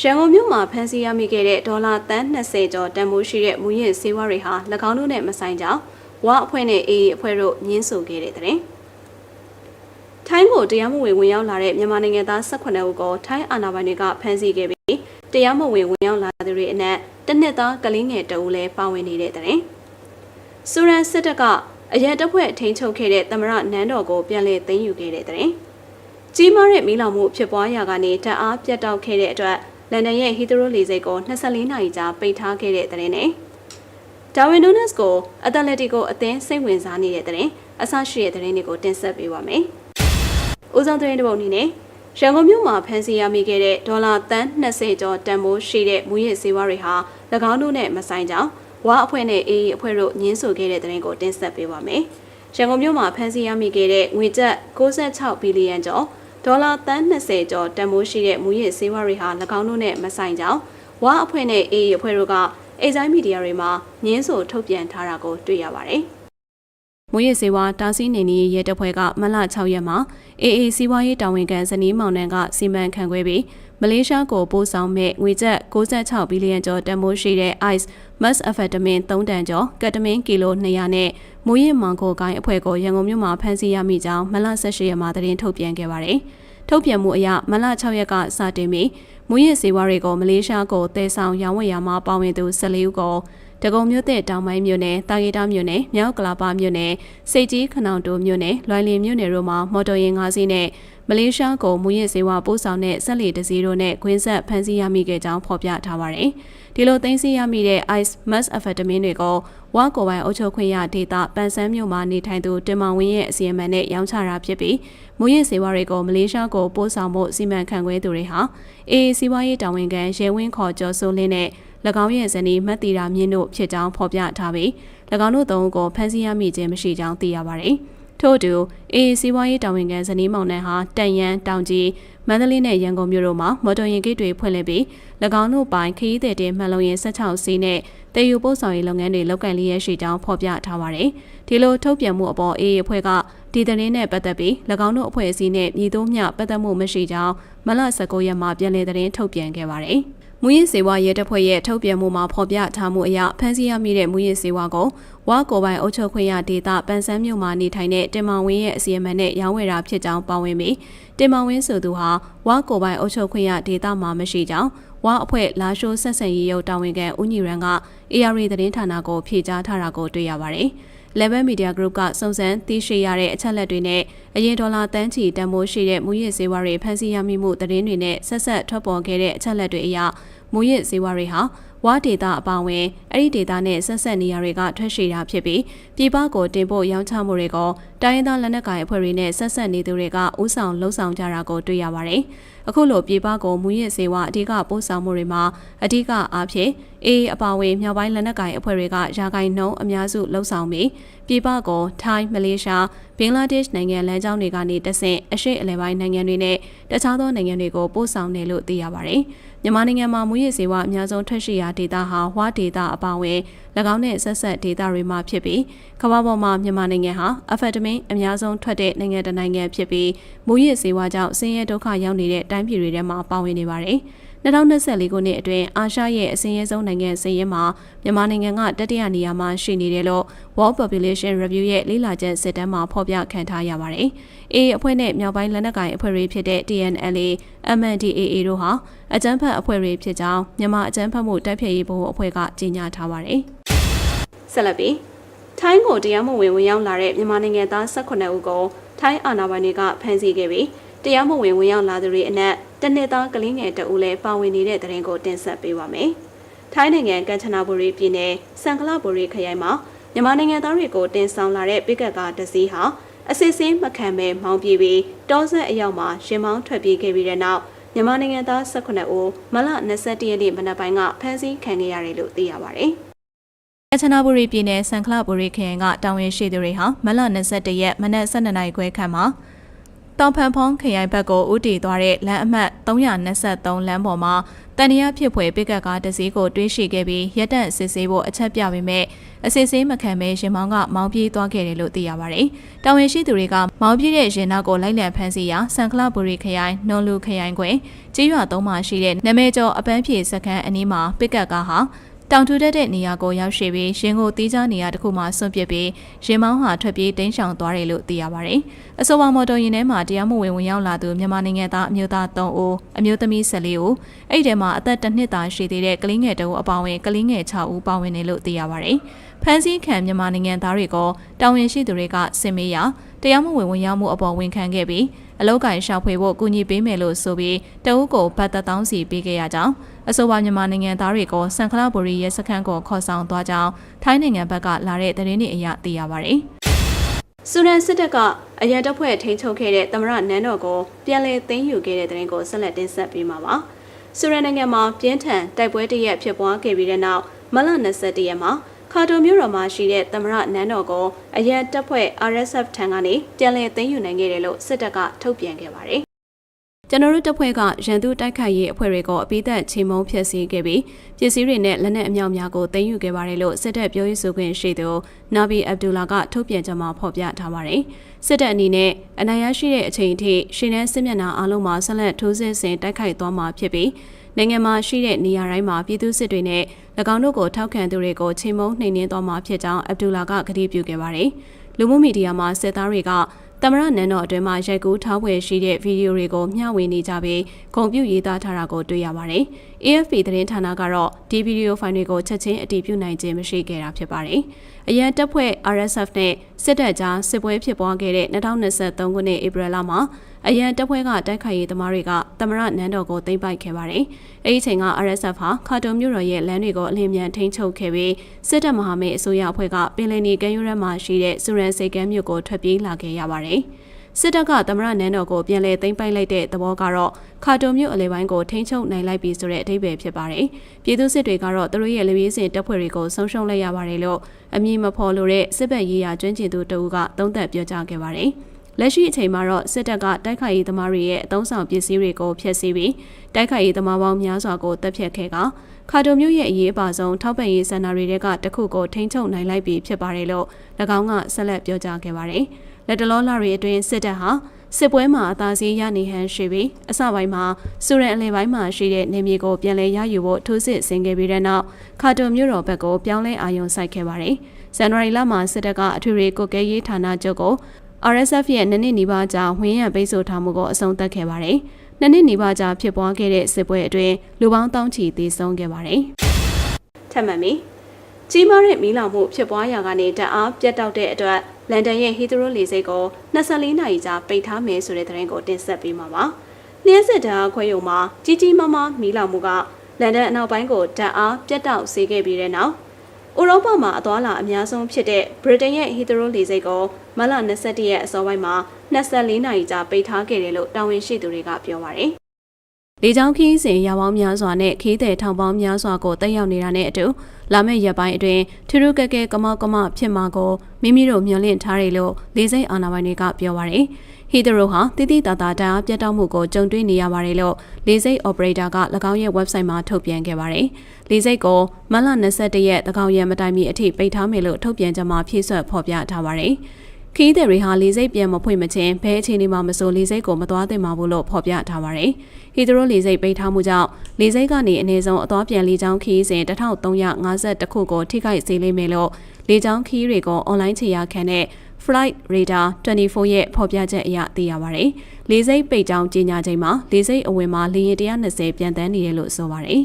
ရန်ကုန်မြို့မှာဖမ်းဆီးရမိခဲ့တဲ့ဒေါ်လာတန်း20ကျော်တန်ဖိုးရှိတဲ့မူရင်းစေဝါတွေဟာ၎င်းတို့နဲ့မဆိုင်ကြောင်းဝါအဖွဲ့နဲ့အေးအဖွဲ့တို့ညှင်းဆိုခဲ့တဲ့တဲ့။ထိုင်းကိုတရားမဝင်ဝင်ရောက်လာတဲ့မြန်မာနိုင်ငံသား18ဦးကိုထိုင်းအာဏာပိုင်တွေကဖမ်းဆီးခဲ့ပြီးတရားမဝင်ဝင်ရောက်လာသူတွေအနက်တစ်နှစ်သားကလေးငယ်တအူလည်းပါဝင်နေတဲ့တဲ့။စူရန်စစ်တပ်ကအရက်တပ်ဖွဲ့ထိန်းချုပ်ခဲ့တဲ့သမရနန်းတော်ကိုပြန်လည်သိမ်းယူခဲ့တဲ့တဲ့။ကြီးမားတဲ့မီးလောင်မှုဖြစ်ပွားရာကနေတအားပြတ်တောက်ခဲ့တဲ့အတွက် လန်ဒန်ရဲ့ဟီသရိုလေဆိပ်ကို24နာရီကြာပိတ်ထားခဲ့တဲ့တဲ့နဲ့ဒါဝင်နူးနက်စ်ကိုအက်တလက်တီကိုအသင်းစိတ်ဝင်စားနေတဲ့တဲ့အဆရှိတဲ့တဲ့တွေကိုတင်ဆက်ပေးပါမယ်။ဦးဆောင်သတင်းတစ်ပုဒ်အနေနဲ့ရန်ကုန်မြို့မှာဖမ်းဆီးရမိခဲ့တဲ့ဒေါ်လာတန်း20ကျော်တန်ဖိုးရှိတဲ့မူရစ်စေဝါတွေဟာ၎င်းတို့နဲ့မဆိုင်ကြောင်းဝါအဖွဲ့နဲ့အေးအဖွဲ့တို့ညှင်းဆိုခဲ့တဲ့တဲ့ကိုတင်ဆက်ပေးပါမယ်။ရန်ကုန်မြို့မှာဖမ်းဆီးရမိခဲ့တဲ့ငွေကျပ်66ဘီလီယံကျော် ဒေါ်လာတန်း20ကျော်တန်ဖိုးရှိတဲ့မူရစ်စေဝါတွေဟာ၎င်းတို့နဲ့မဆိုင်ကြောင်းဝါအဖွဲ့နဲ့အေးအဖွဲ့တို့ကအေဇိုင်းမီဒီယာတွေမှာညင်းဆိုထုတ်ပြန်ထားတာကိုတွေ့ရပါတယ်။မွေးရစေဝါတားဆီးနေနေရဲတပ်ဖွဲ့ကမလ6ရက်မှာ AA စီးပွားရေးတာဝန်ခံဇနီးမောင်နှံကစီမံခန့်ခွဲပြီးမလေးရှားကိုပို့ဆောင်မဲ့ငွေကျပ်66ဘီလီယံကျော်တန်ဖိုးရှိတဲ့ ICE methamphetamine 3တန်ကျော်ကက်တမင်းကီလို200နဲ့မူရစ်မောင်ကိုကိုင်းအဖွဲ့ကိုရန်ကုန်မြို့မှာဖမ်းဆီးရမိကြောင်းမလ18ရက်မှာသတင်းထုတ်ပြန်ခဲ့ပါတယ်။ ထုတ်ပြန်မှုအရမလ6ရက်ကစတင်ပြီးမူရစ်စေဝါတွေကိုမလေးရှားကိုတည်ဆောင်ရောင်းဝယ်ရမှာပါဝင်သူ14ဦးကိုတကုံမြို့တဲ့တောင်ပိုင်းမြို့နယ်တာဂီတာမြို့နယ်မြောက်ကလာပါမြို့နယ်စိတ်ကြီးခနောင်တိုမြို့နယ်လွိုင်လင်မြို့နယ်တို့မှာမော်တော်ယာဉ်၅စီးနဲ့မလေးရှားကိုမူရစ်စေဝါပို့ဆောင်တဲ့ဆက်လီတစည်းတို့နဲ့ခွင်းဆက်ဖမ်းဆီးရမိခဲ့ကြောင်းဖော်ပြထားပါတယ်။ဒီလိုသိမ်းဆည်းရမိတဲ့ ice methamphetamine တွေကိုဝါကိုပိုင်းအုပ်ချုပ်ခွင့်ရဒေသပန်ဆန်းမြို့မှာနေထိုင်သူတင်မောင်ဝင်းရဲ့အစီအမံနဲ့ရောင်းချတာဖြစ်ပြီး မူရစ်စေဝါတွေကိုမလေးရှားကိုပို့ဆောင်ဖို့စီမံခန့်ခွဲသူတွေဟာအေးစီးပွားရေးတာဝန်ခံရဲဝင်းခေါ်ကျော်စိုးလင်းနဲ့၎င်းရဲ့ဇနီးမတ်တီရာမြင့်တို့ဖြစ်ကြောင်းဖော်ပြထားပြီး၎င်းတို့သုံးဦးကိုဖမ်းဆီးရမိခြင်းမရှိကြောင်းသိရပါတယ်။ ထို့အတူအေးစီးပွားရေးတာဝန်ခံဇနီးမောင်နှံဟာတန်ရန်တောင်ကြီးမန္တလေးနဲ့ရန်ကုန်မြို့တို့မှာမော်တော်ယာဉ်ဂိတ်တွေဖွင့်လှစ်ပြီး၎င်းတို့ပိုင်ခရီးသည်တင်မှန်လုံရင်16စီးနဲ့တည်ယူပို့ဆောင်ရေးလုပ်ငန်းတွေလုပ်ကိုင်လျက်ရှိကြောင်းဖော်ပြထားပါတယ်။ဒီလိုထုတ်ပြန်မှုအပေါ်အေးအဖွဲ့ကဒီသတင်းနဲ့ပတ်သက်ပြီး၎င်းတို့အဖွဲ့အစည်းနဲ့ညီတို့မျှပတ်သက်မှုမရှိကြောင်းမလ19ရက်မှာပြန်လည်သတင်းထုတ်ပြန်ခဲ့ပါတယ်။ မူရင်းစေဝါရဲတပ်ဖွဲ့ရဲ့ထုတ်ပြန်မှုမှာဖော်ပြထားမှုအရဖမ်းဆီးရမိတဲ့မူရင်းစေဝါကိုဝါကိုပိုင်အုပ်ချုပ်ခွင့်ရဒေသပန်ဆန်းမြို့မှာနေထိုင်တဲ့တင်မောင်ဝင်းရဲ့အစီအမံနဲ့ရောင်းဝယ်တာဖြစ်ကြောင်းပါဝင်ပြီးတင်မောင်ဝင်းဆိုသူဟာဝါကိုပိုင်အုပ်ချုပ်ခွင့်ရဒေသမှာမရှိကြောင်းဝါအဖွဲ့လာရှိုးဆက်ဆံရေးရုပ်တာဝန်ခံဦးညီရန်က AR သတင်းဌာနကိုဖြေကြားထားတာကိုတွေ့ရပါတယ်။ Level Media Group ကစုံစမ်းသိရှိရတဲ့အချက်လက်တွေနဲ့အရင်ဒေါ်လာတန်းချီတန်ဖိုးရှိတဲ့မူရစ်စေဝါတွေဖမ်းဆီးရမိမှုသတင်းတွေနဲ့ဆက်ဆက်ထွက်ပေါ်ခဲ့တဲ့အချက်လက်တွေအရမူရစ်ဇေဝတွေဟာဝါဒေတာအပါဝင်အဲ့ဒီဒေတာနဲ့ဆက်ဆက်နေရာတွေကထွက်ရှိတာဖြစ်ပြီးပြည်ပကိုတင်ပို့ရောင်းချမှုတွေကိုတိုင်းရင်းသားလက်နက်ကိုင်အဖွဲ့တွေနဲ့ဆက်ဆက်နေသူတွေကဥဆောင်လှုံ့ဆော်ကြတာကိုတွေ့ရပါတယ်။အခုလိုပြည်ပကိုမူရစ်ဇေဝအဓိကပို့ဆောင်မှုတွေမှာအဓိကအားဖြင့် အေးအပါဝင်မြောက်ပိုင်းလက်နက်ကိုင်အဖွဲ့တွေကယာကိုင်နှုံးအများစုလှုံ့ဆော်ပြီးပြည်ပကိုထိုင်းမလေးရှားဘင်္ဂလားဒေ့ရှ်နိုင်ငံလမ်းကြောင်းတွေကနေတဆင့်အရှိအလဲပိုင်းနိုင်ငံတွေနဲ့တခြားသောနိုင်ငံတွေကိုပို့ဆောင်တယ်လို့သိရပါတယ်။မြန်မာနိုင်ငံမှာမူရစ်စေဝါအများဆုံးထွက်ရှိရာဒေသဟာဝါဒေသအပါအဝင်၎င်းနဲ့ဆက်ဆက်ဒေသတွေမှာဖြစ်ပြီးကမ္ဘာပေါ်မှာမြန်မာနိုင်ငံဟာအဖက်တမင်းအများဆုံးထွက်တဲ့နိုင်ငံတစ်နိုင်ငံဖြစ်ပြီးမူရစ်စေဝါကြောင့်ဆင်းရဲဒုက္ခရောက်နေတဲ့တိုင်းပြည်တွေထဲမှာပါဝင်နေပါတယ်။ 2024ခုနှစ်အတွင်းအာရှရဲ့အစင်းရဲဆုံးနိုင်ငံစည်ရင်းမှာမြန်မာနိုင်ငံကတတိယနေရာမှာရှိနေတယ်လို့ World Population Review ရဲ့လေ့လာချက်စစ်တမ်းမှာဖော်ပြခံထားရပါတယ်။ AA အဖွဲ့နဲ့မြောက်ပိုင်းလက်နက်ကိုင်အဖွဲ့တွေဖြစ်တဲ့ TNLA, MNDAA တို့ဟာအကြမ်းဖက်အဖွဲ့တွေဖြစ်ကြောင်းမြန်မာအကြမ်းဖက်မှုတိုက်ဖျက်ရေးဘုတ်အဖွဲ့ကကြေညာထားပါတယ်။ဆက်လက်ပြီးထိုင်းကိုတရားမဝင်ဝင်ရောက်လာတဲ့မြန်မာနိုင်ငံသား18ဦးကိုထိုင်းအာဏာပိုင်တွေကဖမ်းဆီးခဲ့ပြီး တရားမဝင်ဝင်ရောက်လာသူတွေအနက်တနစ်သားကလေးငယ်တဦးလည်းပါဝင်နေတဲ့တဲ့ရင်ကိုတင်ဆက်ပေးပါမယ်။ထိုင်းနိုင်ငံကမ်ချနာဘူရီပြည်နယ်စံကလဘူရီခရိုင်မှာမြန်မာနိုင်ငံသားတွေကိုတင်ဆောင်လာတဲ့ပိကတ်ကားတစ်စီးဟာအစစ်စင်းမခံပဲမောင်းပြေးပြီးတောဆက်အရောက်မှာရှင်မောင်းထွက်ပြေးခဲ့ပြီးတဲ့နောက်မြန်မာနိုင်ငံသား18ဦးမလ21ရက်နေ့မနက်ပိုင်းကဖမ်းဆီးခံခဲ့ရတယ်လို့သိရပါတယ်။အချနာဘူရီပြည်နယ်စံခလဘူရီခရိုင်ကတာဝန်ရှိသူတွေဟာမလ21ရက်မနက်12နာရီခွဲခန့်မှာပ တောင်ဖန်ဖုံးခရိုင်ဘက်ကိုဥတီသွားတဲ့လမ်းအမှတ်323လမ်းပေါ်မှာတန်တရားဖြစ်ဖွယ်ပစ်ကတ်ကားတစ်စီးကိုတွေးရှိခဲ့ပြီးရက်တန့်စစ်ဆေးဖို့အချက်ပြပေမဲ့အစစ်ဆေးမခံဘဲရင်မောင်းကမောင်းပြေးသွားခဲ့တယ်လို့သိရပါတယ်။တာဝန်ရှိသူတွေကမောင်းပြေးတဲ့ရင်နောက်ကိုလိုက်လံဖမ်းဆီးရာဆန်ကလဘူရီခရိုင်နွန်လူခရိုင်ကွယ်ကြေးရွာသုံးမှာရှိတဲ့နမဲကျော်အပန်းဖြေစခန်းအနီးမှာပစ်ကတ်ကားဟာ တောင်ထူတက်တဲ့နေရာကိုရောက်ရှိပြီးရင်ကိုတီးခြားနေရာတစ်ခုမှာဆွန့်ပစ်ပြီးရင်မောင်းဟာထွက်ပြေးတိမ်းရှောင်သွားတယ်လို့သိရပါတယ်။အဆိုပါမော်တော်ယာဉ်ထဲမှာတရားမဝင်ဝင်ရောက်လာသူမြန်မာနိုင်ငံသားအမျိုးသား3ဦးအမျိုးသမီး14ဦးအဲ့ဒီထဲမှာအသက်တစ်နှစ်သားရှိသေးတဲ့ကလေးငယ်တဦးအပါအဝင်ကလေးငယ်6ဦးပါဝင်တယ်လို့သိရပါတယ်။ဖမ်းဆီးခံမြန်မာနိုင်ငံသားတွေကိုတာဝန်ရှိသူတွေကစင်မေးရာ တရားမဝင်ဝင်ရောက်မှုအပေါ်ဝန်ခံခဲ့ပြီးအလောက်ကန်ရှာဖွေဖို့ကူညီပေးမယ်လို့ဆိုပြီးတအုပ်ကိုဗတ်တထောင်းစီပေးခဲ့ရကြောင်းအဆိုပါမြန်မာနိုင်ငံသားတွေကိုစံခလဘူရီရဲစခန်းကိုခေါ်ဆောင်သွားကြောင်းထိုင်းနိုင်ငံဘက်ကလာတဲ့သတင်းတွေအရသိရပါတယ်။ဆူရန်စစ်တပ်ကအရန်တပ်ဖွဲ့ထိန်းချုပ်ခဲ့တဲ့သမရနန်းတော်ကိုပြန်လည်သိမ်းယူခဲ့တဲ့တဲ့ရင်ကိုဆက်လက်တင်ဆက်ပေးမှာပါ။ဆူရန်နိုင်ငံမှာပြင်းထန်တိုက်ပွဲတရက်ဖြစ်ပွားခဲ့ပြီးတဲ့နောက်မလ21ရက်မှာ ခါတိုမြို့တော်မှာရှိတဲ့သမရနန်းတော်ကိုအရန်တပ်ဖွဲ့ RSF ထံကနေပြန်လည်သိမ်းယူနိုင်ခဲ့တယ်လို့စစ်တပ်ကထုတ်ပြန်ခဲ့ပါတယ်။ကျွန်တော်တို့တပ်ဖွဲ့ကရန်သူတိုက်ခိုက်ရေးအဖွဲ့တွေကိုအပိသက်ချိန်မုံဖျက်ဆီးခဲ့ပြီးပစ္စည်းတွေနဲ့လက်နက်အမြောက်များကိုသိမ်းယူခဲ့ပါတယ်လို့စစ်တပ်ပြောရေးဆိုခွင့်ရှိသူနာဘီအဗ်ဒူလာကထုတ်ပြန်ကြမှာဖော်ပြထားပါတယ်။စစ်တပ်အနေနဲ့အနိုင်ရရှိတဲ့အချိန်အထိရှင်းတဲ့စစ်မျက်နှာအလုံးမှာဆက်လက်ထိုးစစ်ဆင်တိုက်ခိုက်သွားမှာဖြစ်ပြီး နိုင်ငံမှာရှိတဲ့နေရာတိုင်းမှာပြည်သူစစ်တွေနဲ့၎င်းတို့ကိုထောက်ခံသူတွေကိုချိန်မုံနှိမ်နင်းသွားမှာဖြစ်ကြောင်းအဗ်ဒူလာကကတိပြုခဲ့ပါတယ်။လူမှုမီဒီယာမှာစစ်သားတွေကတမရနန်းတော်အတွင်းမှာရိုက်ကူးထောက်ဝယ်ရှိတဲ့ဗီဒီယိုတွေကိုမျှဝေနေကြပြီးဂုံပြူရေးသားထားတာကိုတွေ့ရပါတယ်။ AFP သတင်းဌာနကတော့ဒီဗီဒီယိုဖိုင်တွေကိုချက်ချင်းအတည်ပြုနိုင်ခြင်းမရှိခဲ့တာဖြစ်ပါတယ်။အရန်တပ်ဖွဲ့ RSF နဲ့စစ်တပ်ကြားစစ်ပွဲဖြစ်ပွားခဲ့တဲ့2023ခုနှစ်ဧပြီလမှာ အရန်တပ်ဖွဲ့ကတိုက်ခိုက်ရေးသမားတွေကတမရနန်းတော်ကိုသိမ်းပိုက်ခဲ့ပါတယ်။အဲဒီအချိန်က RSF ဟာခါတုံမြို့တော်ရဲ့လမ်းတွေကိုအလင်းမြန်ထိန်းချုပ်ခဲ့ပြီးစစ်တပ်မဟာမိတ်အစိုးရအဖွဲ့ကပင်လယ်နီကမ်းရိုးတန်းမှာရှိတဲ့စူရန်စိတ်ကမ်းမြို့ကိုထွက်ပြေးလာခဲ့ရပါတယ်။စစ်တပ်ကသမရနန်းတော်ကိုပြန်လည်သိမ်းပိုက်လိုက်တဲ့သဘောကတော့ခါတုံမြို့အလဲပိုင်းကိုထိန်းချုပ်နိုင်လိုက်ပြီဆိုတဲ့အဓိပ္ပာယ်ဖြစ်ပါတယ်။ပြည်သူစစ်တွေကတော့သူတို့ရဲ့လူရေးစင်တပ်ဖွဲ့တွေကိုဆုံးရှုံးလိုက်ရပါတယ်လို့အမည်မဖော်လို့တဲ့စစ်ဘက်ရေးရာကျွမ်းကျင်သူတဦးကသုံးသပ်ပြောကြားခဲ့ပါတယ်။ လက်ရှိအချိန်မှာတော့စစ်တပ်ကတိုက်ခိုက်ရေးသမားတွေရဲ့အုံဆောင်ပစ္စည်းတွေကိုဖျက်ဆီးပြီးတိုက်ခိုက်ရေးသမားပေါင်းများစွာကိုတပ်ဖြတ်ခဲ့ကခါတိုမျိုးရဲ့အရေးအပါဆုံးထောက်ပံ့ရေးစင်တာတွေကတခုကိုထိန်းချုပ်နိုင်လိုက်ပြီဖြစ်ပါတယ်လို့၎င်းကဆက်လက်ပြောကြားခဲ့ပါတယ်။လက်တလောလာတွေအတွင်းစစ်တပ်ဟာစစ်ပွဲမှာအသာစီးရနေဟန်ရှိပြီးအစပိုင်းမှာစူရန်အလဲပိုင်းမှာရှိတဲ့နေမြေကိုပြန်လည်ရယူဖို့ထိုးစစ်ဆင်ခဲ့ပြီးတဲ့နောက်ခါတိုမျိုးတော်ဘက်ကိုပြောင်းလဲအာရုံစိုက်ခဲ့ပါတယ်။ဇန်နဝါရီလမှာစစ်တပ်ကအထွေထွေကုတ်ကဲရေးဌာနချုပ်ကို RSF ရဲ့နှစ်နှစ်နီးပါးကြာဝင်ရပိတ်ဆို့ထားမှုကိုအဆုံးသတ်ခဲ့ပါတယ်။နှစ်နှစ်နီးပါးကြာဖြစ်ပွားခဲ့တဲ့စစ်ပွဲအတွင်းလူပေါင်းတောင်းချီသေဆုံးခဲ့ပါတယ်။ထပ်မံပြီးကြီးမားတဲ့မီးလောင်မှုဖြစ်ပွားရာကနေတအားပြတ်တောက်တဲ့အတွက်လန်ဒန်ရဲ့ဟီသရိုလေဆိပ်ကို24နာရီကြာပိတ်ထားမယ်ဆိုတဲ့သတင်းကိုတင်ဆက်ပေးမှာပါ။လျှက်စစ်ဓာတ်ခွဲရုံမှာကြီးကြီးမားမားမီးလောင်မှုကလန်ဒန်အနောက်ပိုင်းကိုတအားပြတ်တောက်စေခဲ့ပြီးတဲ့နောက် ဥရောပမှာအသွာလာအများဆုံးဖြစ်တဲ့ဗြိတိန်ရဲ့ဟီသရိုလေဆိပ်ကိုမလ21ရက်အစောပိုင်းမှာ24နာရီကြာပိတ်ထားခဲ့တယ်လို့တာဝန်ရှိသူတွေကပြောပါတယ်။ လေကြောင်းခီးစဉ်ရောင်ပေါင်းများစွာနဲ့ခီးတဲ့ထောင်ပေါင်းများစွာကိုတက်ရောက်နေတာနဲ့အတူလာမယ့်ရက်ပိုင်းအတွင်းထူးထူးကဲကဲကမောက်ကမဖြစ်မှာကိုမိမိတို့မျှော်လင့်ထားတယ်လို့လေစိတ်အာဏာပိုင်တွေကပြောပါတယ်။ဟီဒရိုဟာတိတိတသာတအားပြတ်တောက်မှုကိုကြုံတွေ့နေရပါတယ်လို့လေစိတ် operator က၎င်းရဲ့ website မှာထုတ်ပြန်ခဲ့ပါတယ်။လေစိတ်ကိုမလ21ရက်တကောင်ရက်မတိုင်မီအထိပိတ်ထားမယ်လို့ထုတ်ပြန်ကြမှာဖြည့်ဆွတ်ဖော်ပြထားပါတယ်။ ခီးတဲ့တွေဟာလေစိတ်ပြန်မဖွင့်မချင်းဘဲအခြေအနေမှာမစိုးလေစိတ်ကိုမသွားသင့်ပါဘူးလို့ဖော်ပြထားပါတယ်။ဟီဒရိုလေစိတ်ပိတ်ထားမှုကြောင့်လေစိတ်ကနေအနည်းဆုံးအသွားပြန်လေကြောင်းခီးစဉ်1350ခုကိုထိခိုက်စေလိမ့်မယ်လို့လေကြောင်းခီးတွေကိုအွန်လိုင်းခြေရာခံတဲ့ Flight Radar 24ရဲ့ဖော်ပြချက်အရသိရပါတယ်။လေစိတ်ပိတ်ကြောင်းကြီးညာချိန်မှာလေစိတ်အဝင်မှာလေယာဉ်120ပြန်တန်းနေတယ်လို့ဆိုပါတယ်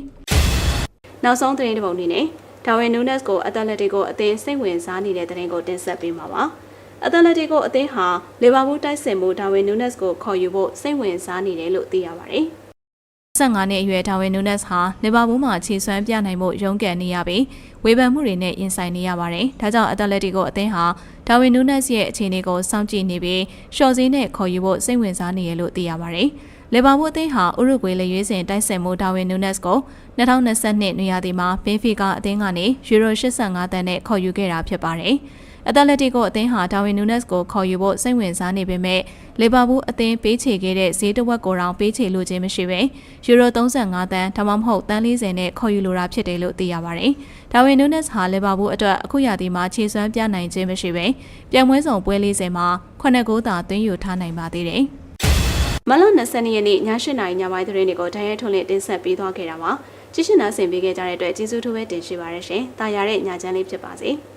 ။နောက်ဆုံးသတင်းတစ်ပုဒ်အနေနဲ့ဒါဝင်နူးနက်စ်ကိုအက်တလက်တီကိုအသင်းစိတ်ဝင်စားနေတဲ့သတင်းကိုတင်ဆက်ပေးမှာပါ။ အက်တလက်တီကိုအသင်းဟာလီဗာပူးတိုက်စစ်မှုဒါဝင်နူးနက်စ်ကိုခေါ်ယူဖို့စိတ်ဝင်စားနေတယ်လို့သိရပါတယ်။15နှစ်အရွယ်ဒါဝင်နူးနက်စ်ဟာလီဗာပူးမှာခြေစွမ်းပြနိုင်မှုရုန်းကန်နေရပြီးဝေဖန်မှုတွေနဲ့ရင်ဆိုင်နေရပါတယ်။ဒါကြောင့်အက်တလက်တီကိုအသင်းဟာဒါဝင်နူးနက်စ်ရဲ့အခြေအနေကိုစောင့်ကြည့်နေပြီးရှော့စည်းနဲ့ခေါ်ယူဖို့စိတ်ဝင်စားနေရလို့သိရပါတယ်။လီဗာပူးအသင်းဟာဥရုဂွေလေရွေးစင်တိုက်စစ်မှုဒါဝင်နူးနက်စ်ကို2022နွေရာသီမှာဘင်းဖီကအသင်းကနေယူရို85တန်းနဲ့ခေါ်ယူခဲ့တာဖြစ်ပါတယ်။ အက်တလက်တီကိုအသင်းဟာဒါဝင်နူးနက်စ်ကိုခေါ်ယူဖို့စိတ်ဝင်စားနေပေမဲ့လီဗာပူးအသင်းပေးချေခဲ့တဲ့ဈေးတစ်ဝက်ကိုတောင်ပေးချေလိုခြင်းမရှိပဲယူရို35တန်းဒါမှမဟုတ်တန်း40နဲ့ခေါ်ယူလိုတာဖြစ်တယ်လို့သိရပါတယ်။ဒါဝင်နူးနက်စ်ဟာလီဗာပူးအတွက်အခုရာသီမှာခြေစွမ်းပြနိုင်ခြင်းမရှိပဲပြိုင်ပွဲဆောင်ပွဲ40မှာ9ဂိုးသာသွင်းယူထားနိုင်ပါသေးတယ်။မလ22ရက်နေ့ည8:00နာရီညပိုင်းသတင်းတွေကိုတရဲထုံးလင်းတင်ဆက်ပေးသွားခဲ့တာပါကြည့်ရှုနားဆင်ပေးခဲ့ကြတဲ့အတွက်ကျေးဇူးထူးပဲတင်ရှိပါရရှင်တာယာတဲ့ညချမ်းလေးဖြစ်ပါစေ။